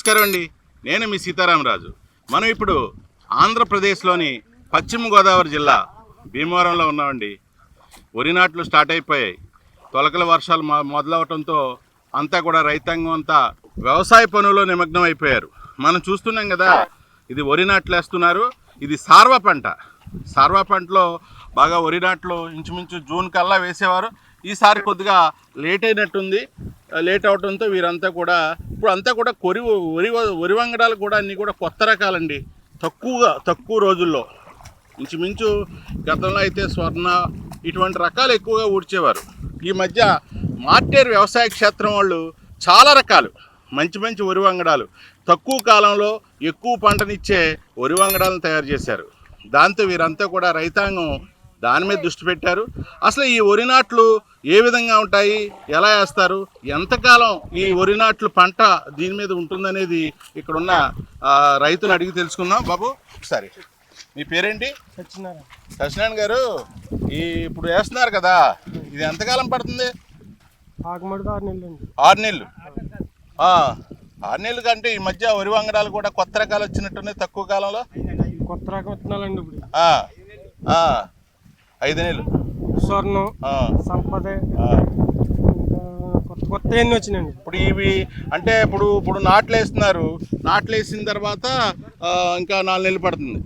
నమస్కారం అండి. నేను మీ సీతారామరాజు. మనం ఇప్పుడు ఆంధ్రప్రదేశ్లోని పశ్చిమ గోదావరి జిల్లా భీమవరంలో ఉన్నామండి. వరి నాట్లు స్టార్ట్ అయిపోయాయి. తొలకల వర్షాలు మొ- మొదలవటంతో అంతా కూడా రైతాంగం అంతా వ్యవసాయ పనుల్లో నిమగ్నం అయిపోయారు. మనం చూస్తున్నాం కదా ఇది వరి నాట్లు వేస్తున్నారు. ఇది సార్వ పంట. సార్వ పంటలో బాగా వరి నాట్లు ఇంచుమించు జూన్ కల్లా వేసేవారు. ఈసారి కొద్దిగా లేట్ అయినట్టుంది. లేట్ అవడంతో వీరంతా కూడా ఇప్పుడు అంతా కూడా కొరి వరి వరి వంగడాలు కూడా అన్నీ కూడా కొత్త రకాలండి. తక్కువగా తక్కువ రోజుల్లో. ఇంచుమించు గతంలో అయితే స్వర్ణ ఇటువంటి రకాలు ఎక్కువగా ఊడ్చేవారు. ఈ మధ్య మార్టేర్ వ్యవసాయ క్షేత్రం వాళ్ళు చాలా రకాలు. మంచి మంచి వరి వంగడాలు. తక్కువ కాలంలో ఎక్కువ పంటనిచ్చే వరి వంగడాలను తయారు చేశారు. దాంతో వీరంతా కూడా రైతాంగం దాని మీద దృష్టి పెట్టారు. అసలు ఈ వరి నాట్లు ఏ విధంగా ఉంటాయి? ఎలా వేస్తారు? ఎంతకాలం ఈ వరి నాట్లు పంట దీని మీద ఉంటుందనేది ఇక్కడున్న రైతుని అడిగి తెలుసుకుందాం. బాబు ఒకసారి. మీ పేరేంటి? సత్యనారాయణ. సత్యనారాయణ గారు ఈ ఇప్పుడు వేస్తున్నారు కదా ఇది ఎంతకాలం పడుతుంది? ఆరు నెలలు ఆరు నెలలు. ఆ, ఆరు నెలలు కంటే ఈ మధ్య వరి వంగడాలు కూడా కొత్త రకాలు వచ్చినట్టున్నాయి తక్కువ కాలంలో? కొత్త రకం విత్తనాలండి ఇప్పుడు. ఆ, ఆ, ఐదు నెలలు. స్వర్ణం సంపద. కొత్త కొత్త ఎన్ని వచ్చినాయండి? ఇప్పుడు ఇవి అంటే ఇప్పుడు ఇప్పుడు నాట్లు వేస్తున్నారు. నాట్లు వేసిన తర్వాత ఇంకా నాలుగు నెలలు పడుతుంది.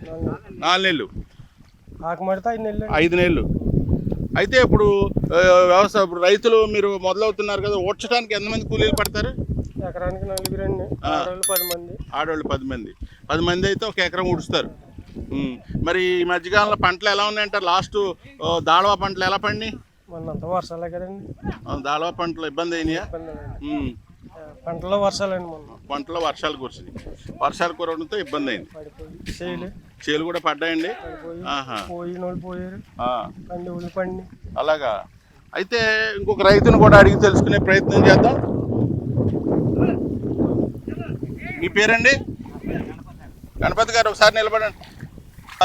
నాలుగు నెలలు. ఐదు నెలలు. అయితే ఇప్పుడు వ్యవసాయ ఇప్పుడు రైతులు మీరు మొదలవుతున్నారు కదా ఓడ్చడానికి ఎంతమంది కూలీలు పడతారు? ఎకరానికి నలుగురు అండి ఆడవాళ్ళు పది మంది. ఆడవాళ్ళు పది మంది. పది మంది అయితే ఒక ఎకరం ఉడుస్తారు ఉమ్. మరి ఈ మధ్యకాలంలో పంటలు ఎలా ఉన్నాయంటారు? లాస్ట్ దాళవా పంటలు ఎలా పండి మొన్నంతా వర్షాలే కదండి. దాళవా పంటలు ఇబ్బంది అయినాయా? పంటలో వర్షాలండి మొన్న? పంటలో వర్షాలు కురిసినాయి. వర్షాలు కురవడంతో ఇబ్బంది అయింది. చేలు. కూడా పడ్డాయండి? పోయిన పోయారు. పండి అలాగా. అయితే ఇంకొక రైతును కూడా అడిగి తెలుసుకునే ప్రయత్నం చేద్దాం. మీ పేరండి? గణపతి గారు ఒకసారి నిలబడండి.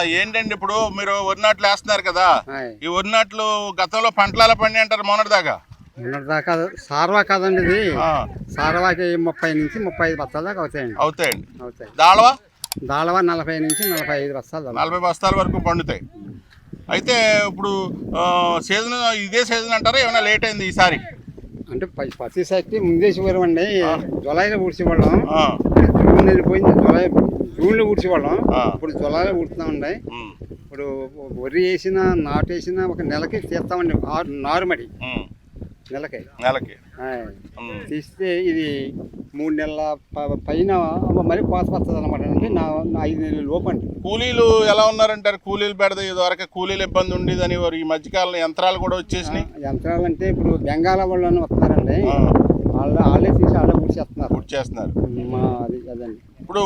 ఏంటండి ఇప్పుడు మీరు వరి నాట్లు వేస్తున్నారు కదా? ఈ వరి నాట్లు గతంలో పంటలు పండి అంటారు మొన్నటిదాకా. దాకా సార్వా కాదండి ఇది. సార్వాకి ముప్పై నుంచి ముప్పై ఐదు బస్తాల దాకా అవుతాయండి. అవుతాయండి. అవుతాయి. దాళవా? దాళవా నలభై నుంచి నలభై ఐదు బస్తాలు. నలభై బస్తాల వరకు పండుతాయి. అయితే ఇప్పుడు సీజన్ ఇదే సీజన్ అంటారా? ఏమైనా లేట్ అయింది ఈసారి? అంటే ప- పత్తి సైట్ ముందేసి పోయామండి జులైలో ఊడ్చేవాళ్ళం జూన్ వెళ్ళిపోయింది జులై జూన్లో ఊడ్చేవాళ్ళం. ఇప్పుడు జులైలో ఊడుతున్నామండి ఇప్పుడు వరి వేసిన నాటు వేసిన ఒక నెలకి తీస్తామండి. నారుమడి నెలకి. నెలకి. తీస్తే ఇది మూడు నెలల పైన మరి కోత వస్తుంది అనమాట అంటే నా ఐదు నెలల లోపు అండి. కూలీలు ఎలా ఉన్నారంటారు? కూలీలు పెడద ఇదివరకు కూలీలు ఇబ్బంది ఉండేదని వారు ఈ మధ్యకాలంలో యంత్రాలు కూడా వచ్చేసినాయి. యంత్రాలు అంటే ఇప్పుడు బెంగాల్ వాళ్ళు వస్తున్నారండి ఆ, వాళ్ళు వాళ్ళే తీసి వాళ్ళే కూర్చేస్తున్నారు పూర్తి చేస్తున్నారు మా అది అదండి. ఇప్పుడు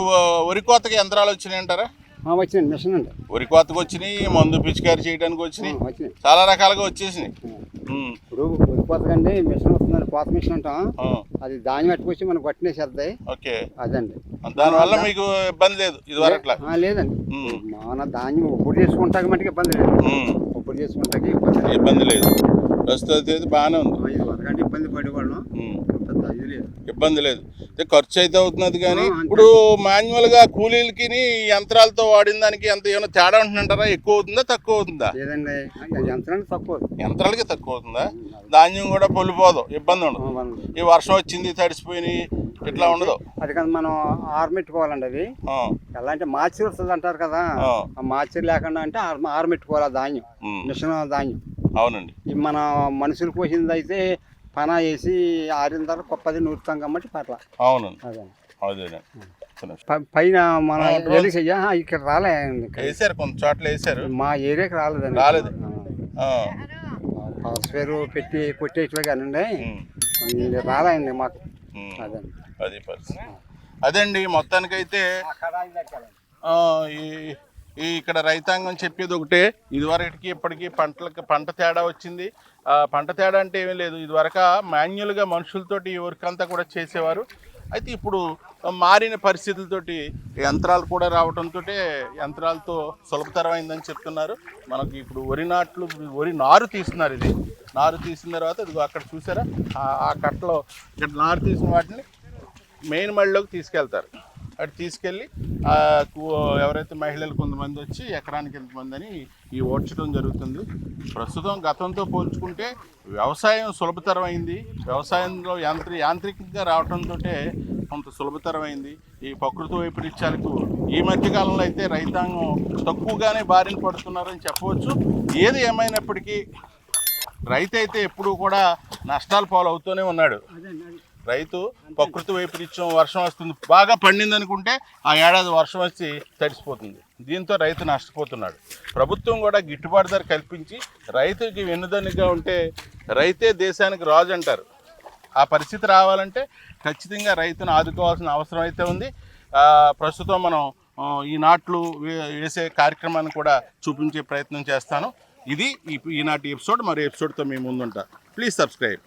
వరి కోతకి యంత్రాలు వచ్చినాయి అంటారా ఆ, వచ్చినాయి మిషన్ అండి. వరి కోతకి వచ్చినాయి మందు పిచికారి చేయడానికి వచ్చినాయి. ఆ, వచ్చినాయి. చాలా రకాలుగా వచ్చేసినాయి. ఉమ్, ఇప్పుడు వరిపోతకండి మిషన్ వస్తుందండి కోత మిషన్ అంటాం. ఆ, అది ధాన్యం పట్టుకొచ్చి మనకు పట్టినేసేద్దాయి ఓకే. అదండి. దానివల్ల మీకు ఇబ్బంది లేదు ఆ, లేదండి. ఉమ్, మన ధాన్యం ఒప్పుడు చేసుకుంటాక మటుకు ఇబ్బంది లేదు. ఉమ్, ఒప్పుడు చేసుకుంటాకి ఇబ్బంది లేదు. ఇబ్బంది లేదు. ప్రస్తుతం బాగానే ఉంది. ఇబ్బంది పడేవాళ్ళం. ఉమ్. పెద్ద ఇది లేదు. ఇబ్బంది లేదు. ఖర్చు అయితే అవుతున్నది కానీ. ఇప్పుడు మాన్యువల్గా కూలీలకి యంత్రాలతో వాడిన దానికి ఎంత ఏమైనా తేడా ఉంటుందంటారా? ఎక్కువ అవుతుందా తక్కువ అవుతుందా? లేదండి. యంత్రానికి తక్కువ యంత్రాలకి తక్కువ అవుతుందా? ధాన్యం కూడా పొలిపోదు ఇబ్బంది ఉండదు. ఈ వర్షం వచ్చింది తడిసిపోయినాయి ఇట్లా ఉండదు. అది కానీ మనం ఆరమెట్టుకోవాలండి అది ఎలా అంటే మార్చి వస్తుంది అంటారు కదా మార్చి లేకుండా అంటే ఆర- ఆరమెట్టుకోవాలి ధాన్యం. మిషన్ ధాన్యం. అవునండి. మన మనుషులు పోసింది అయితే పన వేసి ఆరిన తర్వాత గొప్పది నూరుతాం కాబట్టి పట్ల. అవునండి. అదే. పైన మన ఇక్కడ రాలేదండి ఇక్కడ. వేసారు కొంత చోట్ల వేసారు. మా ఏరియాకి రాలేదండి. రాలేదు. స్పేర్ పెట్టి కొట్టేట్లో కానండి ఇది రాలేదండి మాకు. అది. పరిస్థితి. అదండి మొత్తానికైతే ఆ, ఈ ఈ ఇక్కడ రైతాంగం చెప్పేది ఒకటే ఇదివరకటికి ఇప్పటికీ పంటలకు పంట తేడా వచ్చింది. ఆ, పంట తేడా అంటే ఏమీ లేదు. ఇదివరకు మాన్యువల్గా మనుషులతోటి ఈ వర్క్ అంతా కూడా చేసేవారు. అయితే ఇప్పుడు మారిన పరిస్థితులతోటి యంత్రాలు కూడా రావడంతో యంత్రాలతో సులభతరమైందని చెప్తున్నారు. మనకి ఇప్పుడు వరి నాట్లు వరి నారు తీస్తున్నారు ఇది. నారు తీసిన తర్వాత ఇదిగో అక్కడ చూసారా? ఆ- ఆ కట్టలో ఇక్కడ నారు తీసిన వాటిని మెయిన్ మళ్ళీలోకి తీసుకెళ్తారు. అటు తీసుకెళ్ళి ఎవరైతే మహిళలు కొంతమంది వచ్చి ఎకరానికి ఎంతమంది అని ఈ ఓడ్చడం జరుగుతుంది. ప్రస్తుతం గతంతో పోల్చుకుంటే వ్యవసాయం సులభతరం అయింది వ్యవసాయంలో యాంత్రి యాంత్రికంగా రావడంతో కొంత సులభతరమైంది. ఈ ప్రకృతి వైపరీత్యాలకు ఈ మధ్యకాలంలో అయితే రైతాంగం తక్కువగానే బారిన పడుతున్నారని చెప్పవచ్చు. ఏది ఏమైనప్పటికీ రైతు అయితే ఎప్పుడూ కూడా నష్టాలు పాలవుతూనే ఉన్నాడు. రైతు ప్రకృతి వైపరీత్యం వర్షం వస్తుంది బాగా పండింది అనుకుంటే ఆ ఏడాది వర్షం వచ్చి తడిసిపోతుంది. దీంతో రైతు నష్టపోతున్నాడు. ప్రభుత్వం కూడా గిట్టుబాటు ధర కల్పించి రైతుకి వెన్నుదన్నుగా ఉంటే రైతే దేశానికి రాజు అంటారు. ఆ పరిస్థితి రావాలంటే ఖచ్చితంగా రైతును ఆదుకోవాల్సిన అవసరం అయితే ఉంది. ప్రస్తుతం మనం ఈ నాట్లు వేసే కార్యక్రమాన్ని కూడా చూపించే ప్రయత్నం చేస్తాను. ఇది ఈనాటి ఎపిసోడ్ మరి ఎపిసోడ్తో మీ ముందుంటా. Please subscribe.